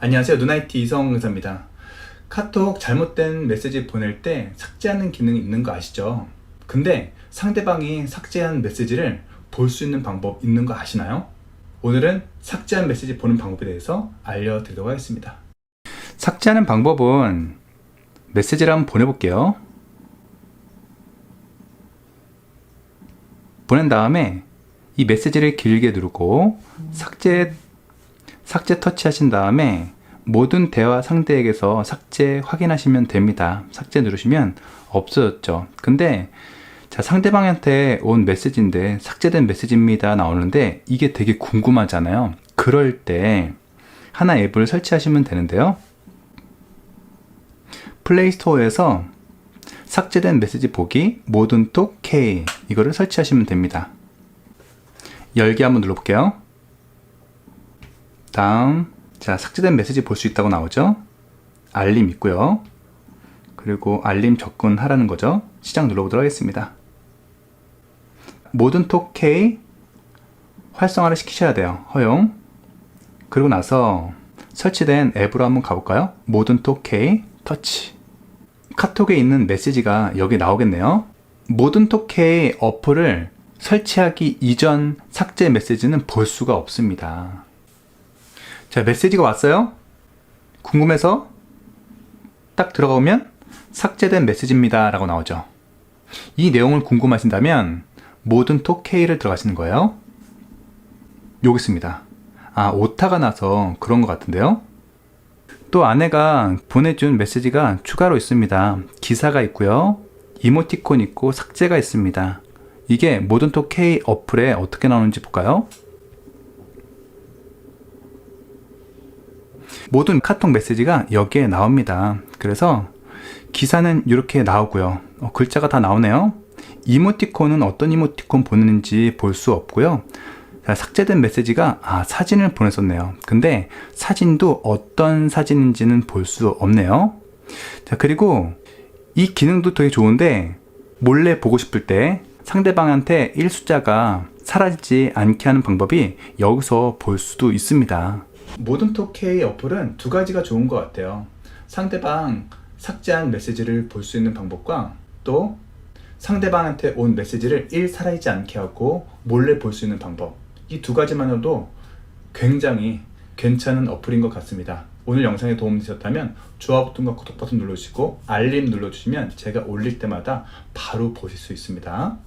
안녕하세요. 누나이티 이성 의사입니다. 카톡 잘못된 메시지 보낼 때 삭제하는 기능이 있는 거 아시죠? 근데 상대방이 삭제한 메시지를 볼 수 있는 방법 있는 거 아시나요? 오늘은 삭제한 메시지 보는 방법에 대해서 알려드리도록 하겠습니다. 삭제하는 방법은 메시지를 한번 보내볼게요. 보낸 다음에 이 메시지를 길게 누르고 삭제 삭제 터치하신 다음에 모든 대화 상대에게서 삭제 확인하시면 됩니다. 삭제 누르시면 없어졌죠. 근데 자 상대방한테 온 메시지인데 삭제된 메시지입니다 나오는데 이게 되게 궁금하잖아요. 그럴 때 하나 앱을 설치하시면 되는데요. 플레이스토어에서 삭제된 메시지 보기 모든 톡 K 이거를 설치하시면 됩니다. 열기 한번 눌러볼게요. 다음 자 삭제된 메시지 볼 수 있다고 나오죠. 알림 있고요. 그리고 알림 접근하라는 거죠. 시작 눌러보도록 하겠습니다. 모든 톡 K 활성화를 시키셔야 돼요. 허용. 그리고 나서 설치된 앱으로 한번 가볼까요? 모든 톡 K 터치. 카톡에 있는 메시지가 여기 나오겠네요. 모든 톡 K 어플을 설치하기 이전 삭제 메시지는 볼 수가 없습니다. 자, 메시지가 왔어요? 궁금해서 딱 들어가면 삭제된 메시지입니다. 라고 나오죠. 이 내용을 궁금하신다면 모든 톡 K를 들어가시는 거예요. 여기 있습니다. 아, 오타가 나서 그런 것 같은데요. 또 아내가 보내준 메시지가 추가로 있습니다. 기사가 있고요. 이모티콘 있고 삭제가 있습니다. 이게 모든 톡 K 어플에 어떻게 나오는지 볼까요? 모든 카톡 메시지가 여기에 나옵니다. 그래서 기사는 이렇게 나오고요. 어, 글자가 다 나오네요. 이모티콘은 어떤 이모티콘 보내는지 볼 수 없고요. 자, 삭제된 메시지가 아, 사진을 보냈었네요. 근데 사진도 어떤 사진인지는 볼 수 없네요. 자, 그리고 이 기능도 되게 좋은데 몰래 보고 싶을 때 상대방한테 1숫자가 사라지지 않게 하는 방법이 여기서 볼 수도 있습니다. 모든 톡케이 어플은 두 가지가 좋은 것 같아요. 상대방 삭제한 메시지를 볼 수 있는 방법과 또 상대방한테 온 메시지를 1 사라지지 않게 하고 몰래 볼 수 있는 방법. 이 두 가지만으로도 굉장히 괜찮은 어플인 것 같습니다. 오늘 영상에 도움이 되셨다면 좋아요 버튼과 구독 버튼 눌러주시고 알림 눌러주시면 제가 올릴 때마다 바로 보실 수 있습니다.